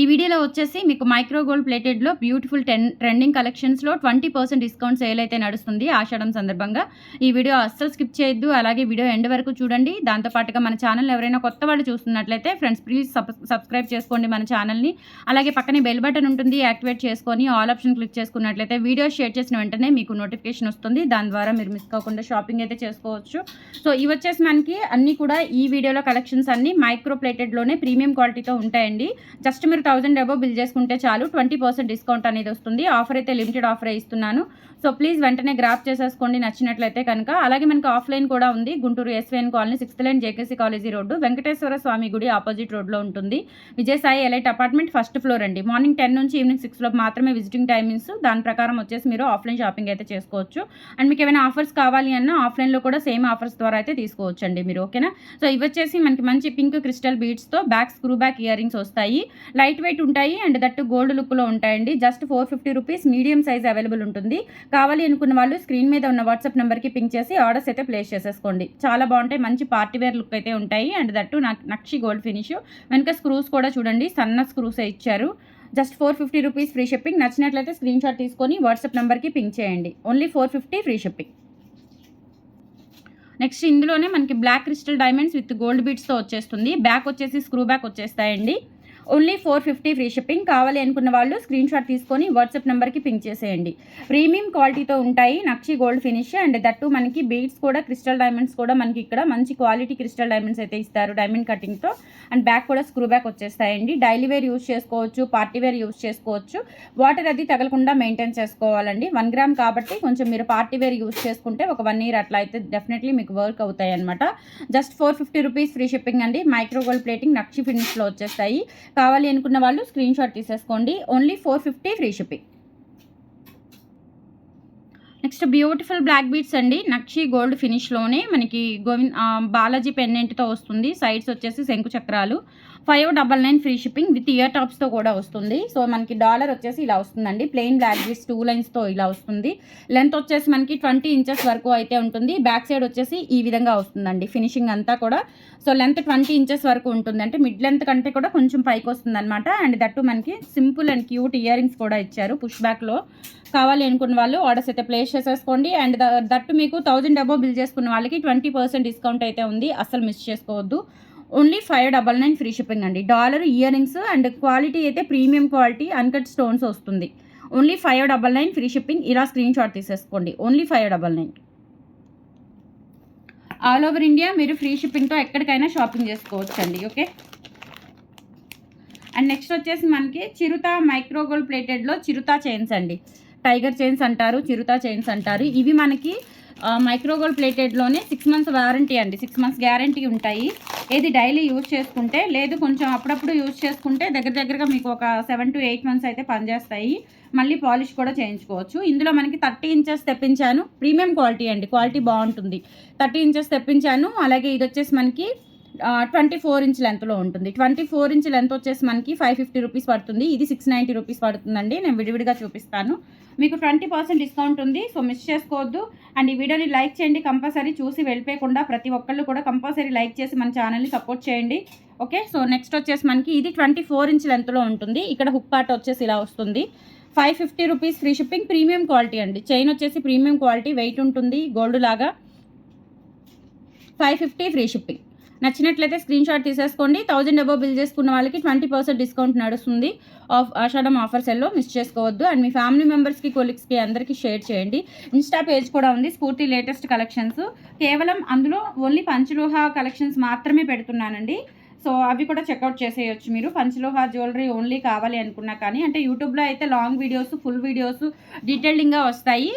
ఈ వీడియోలో వచ్చేసి మీకు మైక్రో గోల్డ్ ప్లేటెడ్లో బ్యూటిఫుల్ టెన్ ట్రెండింగ్ కలెక్షన్స్లో ట్వంటీ పర్సెంట్ డిస్కౌంట్ సేల్ అయితే నడుస్తుంది ఆషాఢం సందర్భంగా. ఈ వీడియో అస్సలు స్కిప్ చేయొద్దు అలాగే వీడియో ఎండ్ వరకు చూడండి. దాంతోపాటుగా మన ఛానల్ ఎవరైనా కొత్త వాళ్ళు చూస్తున్నట్లయితే ఫ్రెండ్స్ ప్లీజ్ సబ్స్క్రైబ్ చేసుకోండి మన ఛానల్ని. అలాగే పక్కనే బెల్ బటన్ ఉంటుంది యాక్టివేట్ చేసుకొని ఆల్ ఆప్షన్ క్లిక్ చేసుకున్నట్లయితే వీడియో షేర్ చేసిన వెంటనే మీకు నోటిఫికేషన్ వస్తుంది. దాని ద్వారా మీరు మిస్ కాకుండా షాపింగ్ అయితే చేసుకోవచ్చు. సో ఇవి వచ్చేసి మనకి అన్నీ కూడా ఈ వీడియోలో కలెక్షన్స్ అన్నీ మైక్రో ప్లేటెడ్లోనే ప్రీమియం క్వాలిటీతో ఉంటాయండి. జస్ట్ మీరు థౌసండ్ అబో బిల్ చేసుకుంటే చాలు. ట్వంటీ పర్సెంట్ డిస్కౌంట్ అనేది వస్తుంది. ఆఫర్ అయితే లిమిటెడ్ ఆఫర్ ఇస్తున్నాను. సో ప్లీజ్ వెంటనే గ్రాప్ చేసేసుకోండి. నచ్చినట్లయితే కనుక. అలాగే మనకు ఆఫ్లైన్ కూడా ఉంది. Guntur SVN colony sixth line JKC college road. Venkateswara Swamy గుడి ఆపోజిట్ రోడ్లో ఉంటుంది. Vijayasai elite apartment first floor అండి. మార్నింగ్ టెన్ నుంచి ఈవినింగ్ సిక్స్లో మాత్రమే విజిటింగ్ టైమింగ్స్ దాని ప్రకారం వచ్చేసి మీరు ఆఫ్లైన్ షాపింగ్ అయితే చేసుకోవచ్చు. అండ్ మీకు ఏమైనా ఆఫర్స్ కావాలి అన్నా ఆఫ్లైన్లో కూడా సేమ్ ఆఫర్స్ ద్వారా అయితే తీసుకోవచ్చు అండి మీరు ఓకేనా సో ఇవి వచ్చేసి మనకి మంచి పింక్ క్రిస్టల్ బీడ్స్తో back screw back ear rings వస్తాయి. లైట్ వెయిట్ ఉంటాయి అండ్ దట్టు గోల్డ్ లుక్లో ఉంటాయండి. Just four fifty rupees medium size available ఉంటుంది. కావాలి అనుకున్న వాళ్ళు స్క్రీన్ మీద ఉన్న వాట్సాప్ నెంబర్కి పింక్ చేసి ఆర్డర్స్ అయితే ప్లేస్ చేసేసుకోండి. చాలా బాగుంటాయి. మంచి పార్టీ వేర్ లుక్ అయితే ఉంటాయి. And that nakshi gold finish. వెనక స్క్రూస్ కూడా చూడండి. సన్న స్క్రూస్ ఇచ్చారు. Just four fifty rupees free shipping. నచ్చినట్లయితే స్క్రీన్ షాట్ తీసుకొని వాట్సాప్ నెంబర్కి పింక్ చేయండి. Only four fifty free shipping. Next ఇందులోనే మనకి black crystal diamonds with gold బీట్స్తో వచ్చేస్తుంది. బ్యాక్ వచ్చేసి స్క్రూ బ్యాక్ వచ్చేస్తాయండి. Only four fifty free shipping కావాలి అనుకున్న వాళ్ళు స్క్రీన్ షాట్ తీసుకొని వాట్సాప్ నెంబర్కి పింక్ చేసేయండి. ప్రీమియం క్వాలిటీతో ఉంటాయి nakshi gold finish and that మనకి బీడ్స్ కూడా క్రిస్టల్ డైమండ్స్ కూడా మనకి ఇక్కడ మంచి క్వాలిటీ క్రిస్టల్ డైమండ్స్ అయితే ఇస్తారు డైమండ్ కటింగ్తో. అండ్ బ్యాక్ కూడా స్క్రూ బ్యాక్ వచ్చేస్తాయండి. డైలీ వేర్ యూస్ చేసుకోవచ్చు పార్టీ వేర్ యూస్ చేసుకోవచ్చు. వాటర్ అది తగలకుండా మెయింటైన్ చేసుకోవాలండి. వన్ గ్రామ్ కాబట్టి కొంచెం మీరు పార్టీ వేర్ యూస్ చేసుకుంటే ఒక వన్ ఇయర్ అట్లా అయితే డెఫినెట్లీ మీకు వర్క్ అవుతాయి అనమాట just four fifty rupees free shipping అండి. మైక్రో గోల్డ్ ప్లేటింగ్ నక్షి ఫినిష్లో వచ్చేస్తాయి. కావాలి అనుకున్న వాళ్ళు స్క్రీన్ షాట్ తీసేసుకోండి. Only four fifty free shipping next beautiful black beads అండి. నక్షి గోల్డ్ ఫినిష్లోనే మనకి గోవింద్ బాలాజీ పెన్నెంట్తో వస్తుంది. సైడ్స్ వచ్చేసి శంకు చక్రాలు. Five double nine free shipping with ear టాప్స్తో కూడా వస్తుంది. సో మనకి డాలర్ వచ్చేసి ఇలా వస్తుందండి. ప్లెయిన్ బ్లాక్ బీట్స్ టూ లైన్స్తో ఇలా వస్తుంది. లెంత్ వచ్చేసి మనకి ట్వంటీ ఇంచెస్ వరకు అయితే ఉంటుంది. బ్యాక్ సైడ్ వచ్చేసి ఈ విధంగా వస్తుందండి. ఫినిషింగ్ అంతా కూడా. సో లెంత్ ట్వంటీ ఇంచెస్ వరకు ఉంటుంది అంటే మిడ్ లెంత్ కంటే కూడా కొంచెం పైకి వస్తుంది అనమాట అండ్ దట్టు మనకి simple and cute ear rings కూడా ఇచ్చారు పుష్ బ్యాక్లో కావాలి అనుకున్న వాళ్ళు ఆర్డర్స్ అయితే ప్లేస్ చేసేసుకోండి. అండ్ దట్టు మీకు థౌజండ్ అబో బిల్ చేసుకున్న వాళ్ళకి ట్వంటీ పర్సెంట్ డిస్కౌంట్ అయితే ఉంది. అసలు మిస్ చేసుకోవద్దు. Only five double nine free shipping అండి. Dollar ear rings and quality అయితే ప్రీమియం క్వాలిటీ అన్కట్ స్టోన్స్ వస్తుంది. Only five double nine free shipping. ఇలా స్క్రీన్ షాట్ తీసేసుకోండి. Only five double nine. All over India మీరు free షిప్పింగ్తో ఎక్కడికైనా shopping చేసుకోవచ్చు అండి ఓకే? అండ్ నెక్స్ట్ వచ్చేసి మనకి చిరుత మైక్రోగోల్డ్ ప్లేటెడ్లో చిరుత చైన్స్ అండి. టైగర్ చైన్స్ అంటారు చిరుత చైన్స్ అంటారు. ఇవి మనకి మైక్రోగోల్డ్ ప్లేటెడ్లోనే సిక్స్ మంత్స్ వారంటీ అండి. సిక్స్ మంత్స్ గ్యారంటీ ఉంటాయి. ఏది డైలీ యూజ్ చేసుకుంటే లేదు కొంచెం అప్పుడప్పుడు యూజ్ చేసుకుంటే దగ్గర దగ్గరగా మీకు ఒక సెవెన్ టు ఎయిట్ మంత్స్ అయితే పనిచేస్తాయి. మళ్ళీ పాలిష్ కూడా చేయించుకోవచ్చు. ఇందులో మనకి థర్టీ ఇంచెస్ తెప్పించాను. ప్రీమియం క్వాలిటీ అండి. క్వాలిటీ బాగుంటుంది. థర్టీ ఇంచెస్ తెప్పించాను. అలాగే ఇది వచ్చేసి మనకి ట్వంటీ ఫోర్ ఇంచ్ లెంత్లో ఉంటుంది. ట్వంటీ ఫోర్ ఇంచ్ లెంత్ వచ్చేసి మనకి ఫైవ్ ఫిఫ్టీ రూపీస్ పడుతుంది. ఇది సిక్స్ నైంటీ రూపీస్ పడుతుందండి. నేను విడివిడిగా చూపిస్తాను. మీకు ట్వంటీ పర్సెంట్ డిస్కౌంట్ ఉంది. సో మిస్ చేసుకోవద్దు. అండ్ ఈ వీడియోని లైక్ చేయండి. కంపల్సరీ చూసి వెళ్ళిపోయకుండా ప్రతి ఒక్కళ్ళు కూడా కంపల్సరీ లైక్ చేసి మన ఛానల్ని సపోర్ట్ చేయండి. ఓకే? సో నెక్స్ట్ వచ్చేసి మనకి ఇది ట్వంటీ ఫోర్ ఇంచ్ లెంత్లో ఉంటుంది. ఇక్కడ హుక్ పార్ట్ వచ్చేసి ఇలా వస్తుంది. Five fifty rupees free shipping premium quality అండి. చైన్ వచ్చేసి ప్రీమియం క్వాలిటీ వెయిట్ ఉంటుంది. గోల్డ్ లాగా. ఫైవ్ ఫిఫ్టీ ఫ్రీ షిప్పింగ్ నచ్చినట్లయితే స్క్రీన్ షాట్ తీసేసుకోండి. థౌజండ్ అబో బిల్ చేసుకున్న వాళ్ళకి ట్వంటీ పర్సెంట్ డిస్కౌంట్ నడుస్తుంది. ఆఫ్ ఆషాఢం ఆఫర్స్ ఎల్లో మిస్ చేసుకోవద్దు. అండ్ మీ ఫ్యామిలీ మెంబర్స్కి కొలీగ్స్కి అందరికీ షేర్ చేయండి. ఇన్స్టా పేజ్ కూడా ఉంది. స్ఫూర్తి లేటెస్ట్ కలెక్షన్స్. కేవలం అందులో ఓన్లీ పంచలోహ కలెక్షన్స్ మాత్రమే పెడుతున్నానండి. సో అవి కూడా చెక్అవుట్ చేసేయచ్చు మీరు. పంచలోహ జ్యువెలరీ ఓన్లీ కావాలి అనుకున్నా కానీ అంటే యూట్యూబ్లో అయితే లాంగ్ వీడియోస్ ఫుల్ వీడియోస్ డీటెయిలింగ్గా వస్తాయి.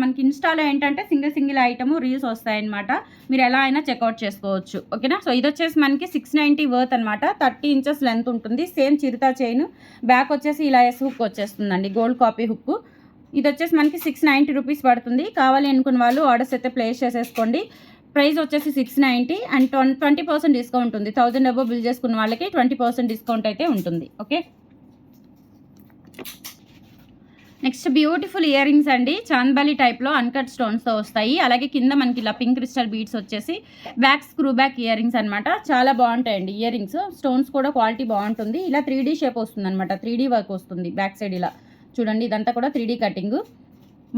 మనకి ఇన్స్టాలో ఏంటంటే సింగిల్ సింగిల్ ఐటమ్ రీల్స్ వస్తాయన్నమాట. మీరు ఎలా అయినా చెక్అవుట్ చేసుకోవచ్చు. ఓకేనా సో ఇది వచ్చేసి మనకి సిక్స్ నైంటీ వర్త్ అనమాట థర్టీ ఇంచెస్ లెంత్ ఉంటుంది. సేమ్ చిరుతా చైన్ బ్యాక్ వచ్చేసి ఇలా ఎస్ హుక్ వచ్చేస్తుందండి. గోల్డ్ కాపీ హుక్ ఇది వచ్చేసి మనకి సిక్స్ నైంటీ రూపీస్ పడుతుంది. కావాలి అనుకున్న వాళ్ళు ఆర్డర్స్ అయితే ప్లేస్ చేసేసుకోండి. ప్రైస్ వచ్చేసి six ninety and twenty twenty percent discount ఉంది. థౌజండ్ అబో బిల్ చేసుకున్న వాళ్ళకి ట్వంటీ పర్సెంట్ డిస్కౌంట్ అయితే ఉంటుంది. Okay? Next beautiful ear rings అండి. చాంద్బాలి టైప్లో అన్కట్ స్టోన్స్తో వస్తాయి. అలాగే కింద మనకి ఇలా పింక్ క్రిస్టల్ బీడ్స్ వచ్చేసి back screw back ear rings అనమాట చాలా బాగుంటాయండి ఇయర్ రింగ్స్ స్టోన్స్ కూడా క్వాలిటీ బాగుంటుంది. ఇలా త్రీ షేప్ వస్తుంది అనమాట త్రీ వర్క్ వస్తుంది బ్యాక్ సైడ్ ఇలా. చూడండి ఇదంతా కూడా త్రీ కటింగ్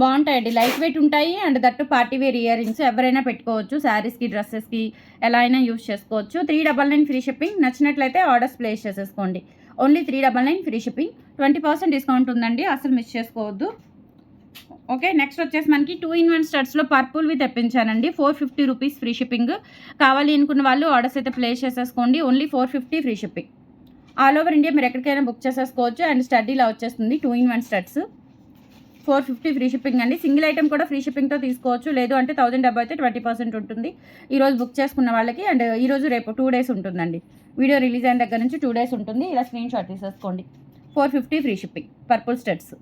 బాగుంటాయండి. లైట్ వెయిట్ ఉంటాయి and that party wear ear rings ఎవరైనా పెట్టుకోవచ్చు. శారీస్కి డ్రెస్సెస్కి ఎలా అయినా యూస్ చేసుకోవచ్చు. Three double nine free shipping. నచ్చినట్లయితే ఆర్డర్స్ ప్లేస్ చేసేసుకోండి. Only three double nine free shipping. Twenty percent discount ఉందండి. అసలు మిస్ చేసుకోవద్దు. ఓకే నెక్స్ట్ వచ్చేసి మనకి టూ ఇన్ వన్ స్టడ్స్లో పర్పుల్వి తెప్పించానండి. Four fifty rupees free shipping. కావాలి అనుకున్న వాళ్ళు ఆర్డర్స్ అయితే ప్లేస్ చేసేసుకోండి. Only four fifty free shipping. All over India మీరు ఎక్కడికైనా బుక్ చేసేసుకోవచ్చు. అండ్ స్టడీలా వచ్చేస్తుంది. Two in one studs. Four fifty free shipping అండి. సింగిల్ ఐటమ్ కూడా ఫ్రీ షిప్పింగ్తో తీసుకోవచ్చు. లేదు అంటే థౌసండ్ డబ్బా అయితే ట్వంటీ పర్సెంట్ ఉంటుంది. ఈరోజు బుక్ చేసుకున్న వాళ్ళకి అండ్ ఈరోజు రేపు టూ డేస్ ఉంటుందండి. వీడియో రిలీజ్ అయిన దగ్గర నుంచి టూ డేస్ ఉంటుంది. ఇలా స్క్రీన్ షాట్ తీసేసుకోండి. Four fifty free shipping. Purple studs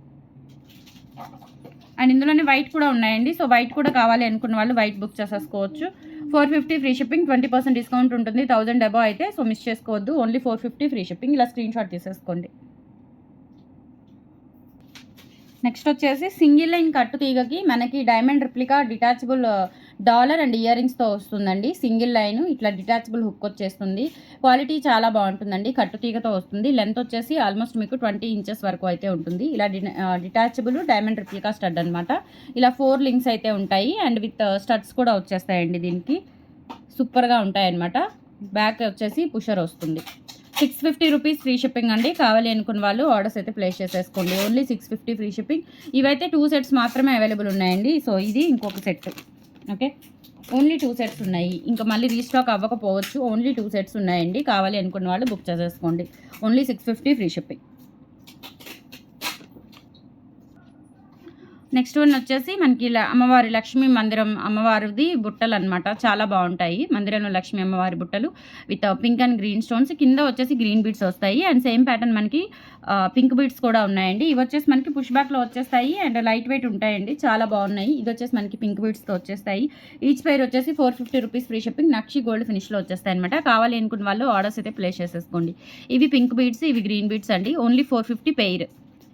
and ఇందులోనే వైట్ కూడా ఉన్నాయండి. సో వైట్ కూడా కావాలి అనుకున్న వాళ్ళు వైట్ బుక్ చేసేసుకోవచ్చు. Four fifty free shipping twenty percent discount ఉంటుంది. థౌసండ్ డబ్బా అయితే సో మిస్ చేసుకోవద్దు. Only four fifty free shipping. ఇలా స్క్రీన్ షాట్ తీసేసుకోండి. నెక్స్ట్ వచ్చేసి సింగిల్ లైన్ కట్టు తీగకి మనకి diamond replica detachable uh, dollar and ear రింగ్స్తో వస్తుందండి. సింగిల్ లైన్ ఇట్లా డిటాచబుల్ హుక్ వచ్చేస్తుంది. క్వాలిటీ చాలా బాగుంటుందండి. కట్టు తీగతో వస్తుంది. లెంత్ వచ్చేసి ఆల్మోస్ట్ మీకు ట్వంటీ ఇంచెస్ వరకు అయితే ఉంటుంది. ఇలా uh, detachable diamond replica stud అనమాట ఇలా ఫోర్ లింక్స్ అయితే ఉంటాయి. అండ్ విత్ uh, స్టడ్స్ కూడా వచ్చేస్తాయండి దీనికి. సూపర్గా ఉంటాయన్నమాట. బ్యాక్ వచ్చేసి పుషర్ వస్తుంది. Six fifty rupees free shipping అండి. కావాలి అనుకున్న వాళ్ళు ఆర్డర్స్ అయితే ప్లేస్ చేసేసుకోండి. Only six fifty free shipping. ఇవైతే టూ సెట్స్ మాత్రమే అవైలబుల్ ఉన్నాయండి. సో ఇది ఇంకొక set. Okay? Only two sets ఉన్నాయి. ఇంకా మళ్ళీ రీస్టాక్ అవ్వకపోవచ్చు. ఓన్లీ టూ సెట్స్ ఉన్నాయండి. కావాలి అనుకున్న వాళ్ళు బుక్ చేసేసుకోండి. Only six fifty free shipping. Next one వచ్చేసి మనకి అమ్మవారి లక్ష్మీ మందిరం అమ్మవారిది బుట్టలు అనమాట చాలా బాగుంటాయి. మందిరంలో లక్ష్మీ అమ్మవారి బుట్టలు with pink and green stones. కింద వచ్చేసి గ్రీన్ బీడ్స్ వస్తాయి. అండ్ సేమ్ ప్యాటర్న్ మనకి పింక్ బీడ్స్ కూడా ఉన్నాయండి. ఇవి వచ్చేసి మనకి పుష్ బ్యాక్లో వచ్చేస్తాయి. అండ్ లైట్ వెయిట్ ఉంటాయండి. చాలా బాగున్నాయి. ఇది వచ్చేసి మనకి పింక్ బీడ్స్తో వచ్చేస్తాయి. ఈచ్ పైర్ వచ్చేసి four fifty rupees free shipping. నక్షి గోల్డ్ ఫినిష్లో వచ్చేస్తాయి అనమాట కావాలి అనుకున్న వాళ్ళు ఆర్డర్స్ అయితే ప్లేస్ చేసేసుకోండి. ఇవి పింక్ బీడ్స్ ఇవి గ్రీన్ బీడ్స్ అండి. Only four fifty pair.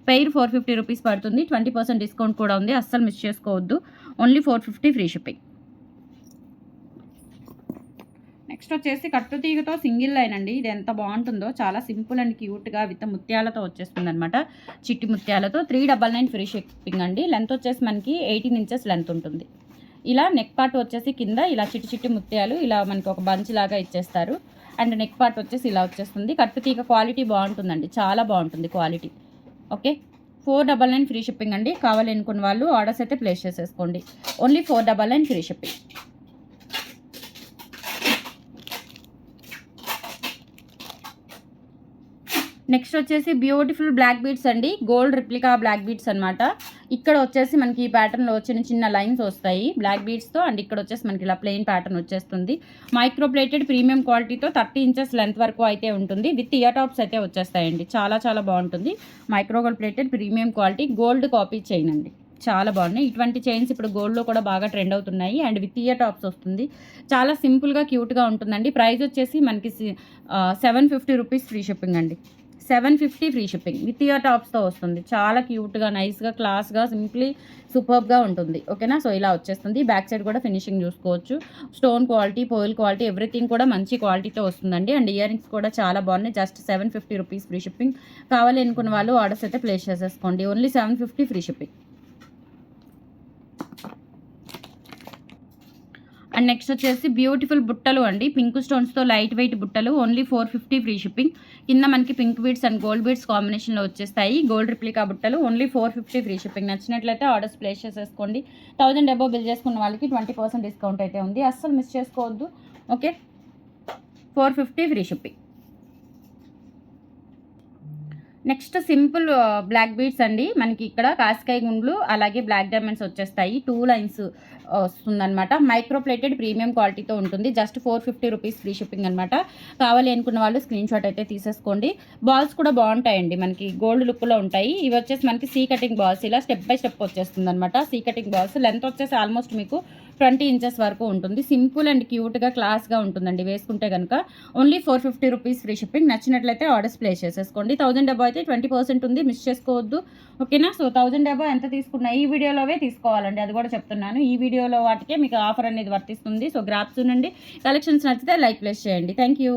Pair four fifty rupees పడుతుంది. ట్వంటీ పర్సెంట్ డిస్కౌంట్ కూడా ఉంది. అస్సలు మిస్ చేసుకోవద్దు. Only four fifty free shipping. Next వచ్చేసి కట్టుతీగతో సింగిల్ లైన్ అండి. ఇది ఎంత బాగుంటుందో చాలా సింపుల్ అండ్ క్యూట్గా విత్ ముత్యాలతో వచ్చేస్తుంది అనమాట చిట్టి ముత్యాలతో three double nine free shipping అండి. లెంత్ వచ్చేసి మనకి ఎయిటీన్ ఇంచెస్ లెంత్ ఉంటుంది. ఇలా నెక్ పార్ట్ వచ్చేసి కింద ఇలా చిట్టి చిట్టి ముత్యాలు ఇలా మనకి ఒక బంచ్ లాగా ఇచ్చేస్తారు. అండ్ నెక్ పార్ట్ వచ్చేసి ఇలా వచ్చేస్తుంది. కట్టుతీగ క్వాలిటీ బాగుంటుందండి. చాలా బాగుంటుంది quality. Okay? Four double nine free shipping అండి. కావాలి అనుకున్న వాళ్ళు ఆర్డర్స్ అయితే ప్లేస్ చేసేసుకోండి. Only four double nine free shipping. Next వచ్చేసి బ్యూటిఫుల్ బ్లాక్ బీడ్స్ అండి. గోల్డ్ రిప్లికా బ్లాక్ బీడ్స్ అనమాట ఇక్కడ వచ్చేసి మనకి ఈ ప్యాటర్న్లో చిన్న చిన్న లైన్స్ వస్తాయి. బ్లాక్ బీడ్స్తో అండ్ ఇక్కడ వచ్చేసి మనకి ఇలా ప్లెయిన్ ప్యాటర్న్ వచ్చేస్తుంది. మైక్రో ప్లేటెడ్ ప్రీమియం క్వాలిటీతో థర్టీ ఇంచెస్ లెంత్ వరకు అయితే ఉంటుంది. విత్ ఇయర్ టాప్స్ అయితే వచ్చేస్తాయండి. చాలా చాలా బాగుంటుంది. Micro gold plated premium quality gold copy chain అండి. చాలా బాగున్నాయి. ఇటువంటి చైన్స్ ఇప్పుడు గోల్డ్లో కూడా బాగా ట్రెండ్ అవుతున్నాయి. అండ్ విత్ ఇయర్ టాప్స్ వస్తుంది. చాలా సింపుల్గా క్యూట్గా ఉంటుందండి. ప్రైస్ వచ్చేసి మనకి seven fifty rupees free shipping అండి. Seven fifty free shipping with ear టాప్స్తో వస్తుంది. చాలా క్యూట్గా నైస్గా క్లాస్గా సింప్లీ సూపర్గా ఉంటుంది. ఓకేనా? సో ఇలా వచ్చేస్తుంది. బ్యాక్ సైడ్ కూడా ఫినిషింగ్ చూసుకోవచ్చు. Stone quality foil quality everything కూడా మంచి క్వాలిటీతో వస్తుందండి. అండ్ ఇయర్ రింగ్స్ కూడా చాలా బాగున్నాయి. Just seven fifty rupees free shipping. కావాలి అనుకున్న వాళ్ళు ఆర్డర్స్ అయితే ప్లేస్ చేసేసుకోండి. Only seven fifty free shipping. And next వచ్చేసి బ్యూటిఫుల్ బుట్టలు అండి. పింక్ స్టోన్స్తో లైట్ వెయిట్ బుట్టలు. Only four fifty free shipping కింద మనకి pink beads and gold beads కాంబినేషన్లో వచ్చేస్తాయి. గోల్డ్ రిప్లికా బుట్టలు. Only four fifty free shipping నచ్చినట్లయితే ఆర్డర్స్ ప్లేస్ చేసేసుకోండి. థౌసండ్ అబో బిల్ చేసుకున్న వాళ్ళకి ట్వంటీ పర్సెంట్ డిస్కౌంట్ అయితే ఉంది. అస్సలు మిస్ చేసుకోవద్దు. Okay four fifty free shipping next simple black beads అండి. మనకి ఇక్కడ కాస్కాయ గుండ్లు అలాగే బ్లాక్ డైమండ్స్ వచ్చేస్తాయి. టూ లైన్స్ వస్తుందన్నమాట. మైక్రో ప్లేటెడ్ ప్రీమియం క్వాలిటీతో ఉంటుంది. Just four fifty rupees free shipping అనమాట కావాలి అనుకున్న వాళ్ళు స్క్రీన్ షాట్ అయితే తీసేసుకోండి. బాల్స్ కూడా బాగుంటాయండి. మనకి గోల్డ్ లుక్లో ఉంటాయి. ఇవి వచ్చేసి మనకి సీ కటింగ్ బాల్స్. ఇలా స్టెప్ బై స్టెప్ వచ్చేస్తుంది అనమాట సీ కటింగ్ బాల్స్. లెంత్ వచ్చేసి ఆల్మోస్ట్ మీకు ట్వంటీ ఇంచెస్ వరకు ఉంటుంది. సింపుల్ అండ్ క్యూట్గా క్లాస్గా ఉంటుందండి. వేసుకుంటే కనుక only four fifty rupees free shipping. నచ్చినట్లయితే ఆర్డర్స్ ప్లేస్ చేసేసుకోండి. థౌసండ్ డబ్బా అయితే ట్వంటీ పర్సెంట్ ఉంది. మిస్ చేసుకోవద్దు. ఓకేనా? సో థౌసండ్ డబ్బా ఎంత తీసుకున్నా ఈ వీడియోలోవే తీసుకోవాలండి. అది కూడా చెప్తున్నాను. ఈ వీడియోలో వాటికే మీకు ఆఫర్ అనేది వర్తిస్తుంది. సో గ్రాప్స్ నుండి కలెక్షన్స్ నచ్చితే లైక్ ప్లేస్ చేయండి. Thank you.